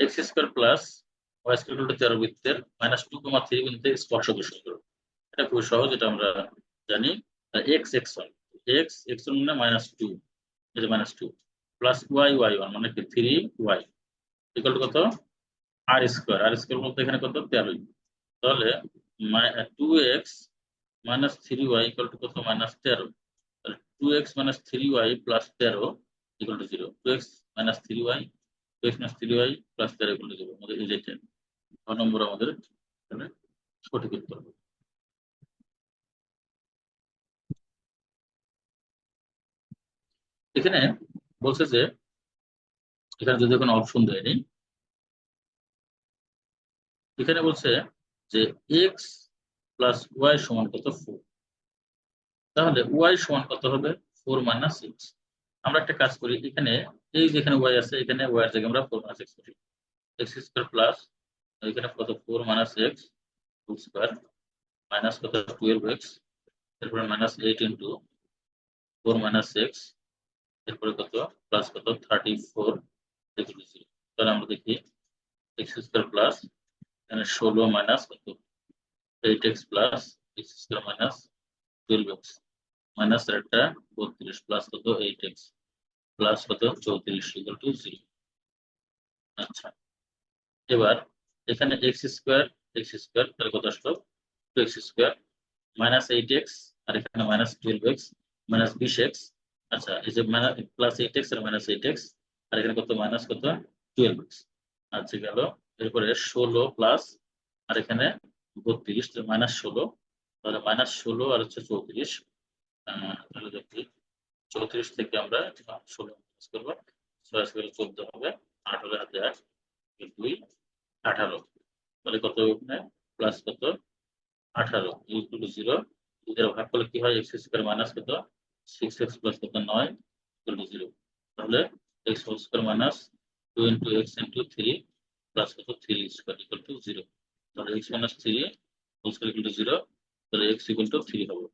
X square plus Y square equal to তেরো বৃত্তের minus two কমা three বিন্দুতে স্পর্শক সূত্র এটা খুব সহজ, এটা আমরা জানি। X X one X X one মানে মাইনাস টু এটা minus two plus Y Y one মানে কি? থ্রি ওয়াই ইকুয়াল টু কত? আর স্কোয়ার আর স্কোয়ার বলতে এখানে কত? তেরোই। তাহলে two X minus three Y equal to কত? মাইনাস তেরো। তাহলে two X minus three Y plus তেরো equal to zero two X minus three Y এখানে। এখানে বলছে যে, এখানে যদি কোনো অপশন দেয়নি এখানে বলছে যে এক্স প্লাস ওয়াই সমান কত ফোর তাহলে ওয়াই সমান কত হবে? ফোর মাইনাস সিক্স আমরা একটা কাজ করি, এখানে এই যেখানে ওয়াই আছে, এখানে ওয়াই জায়গায় আমরা ফোর মাইনাস এক্স করি। এক্স স্কোয়ার প্লাস এখানে কত? Four minus X square minus কত? টুয়েলভ এক্স এরপরে minus eight into four minus X এরপরে কত? প্লাস কত? থার্টি ফোর তাহলে আমরা দেখি এক্স স্কোয়ার প্লাস এখানে ষোলো মাইনাস কত? Eight X plus X square minus twelve X minus একটা বত্রিশ প্লাস কত? এইট এক্স প্লাস কত চৌত্রিশ ইকুয়াল টু জিরো আচ্ছা এবার এখানে এক্স স্কোয়ার এক্স স্কোয়ার তাহলে কত আসলো? Two X square minus eight X আর এখানে মাইনাস টুয়েলভ এক্স মাইনাস বিশ এক্স আচ্ছা এই যে প্লাস এইট এক্স আর মাইনাস এইট এক্স আর এখানে কত? মাইনাস কত? টুয়েলভ এক্স আচ্ছা গেল। এরপরে ষোলো প্লাস আর এখানে বত্রিশ মাইনাস ষোলো। তাহলে মাইনাস ষোলো আর হচ্ছে চৌত্রিশ। তাহলে দেখি। চৌত্রিশ থেকে আমরা ষোলো মাইনাস করব, ছয় করে চোদ্দ হবে, আঠারো হাতে আট, দুই আঠারো। তাহলে কত এখানে প্লাস কত? আঠারো। ইকুয়াল টু জিরো এর ভাগ করলে কি হয়? এক্স স্কোয়ার মাইনাস কত? সিক্স এক্স প্লাস কত? নয় ইকুয়াল টু জিরো তাহলে X whole square minus two into X into three plus কত? Three square equal to zero তাহলে X minus three whole square equal to zero তাহলে x equal to three হবে।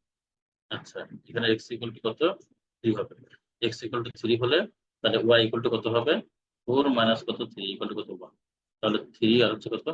আচ্ছা এখানে x equal to কত? Three হবে। X equal to three হলে তাহলে ওয়াই ইকুয়াল টু কত হবে? ফোর মাইনাস কত? থ্রি ইকুয়াল টু কত? ওয়ান তাহলে থ্রি আর হচ্ছে কত?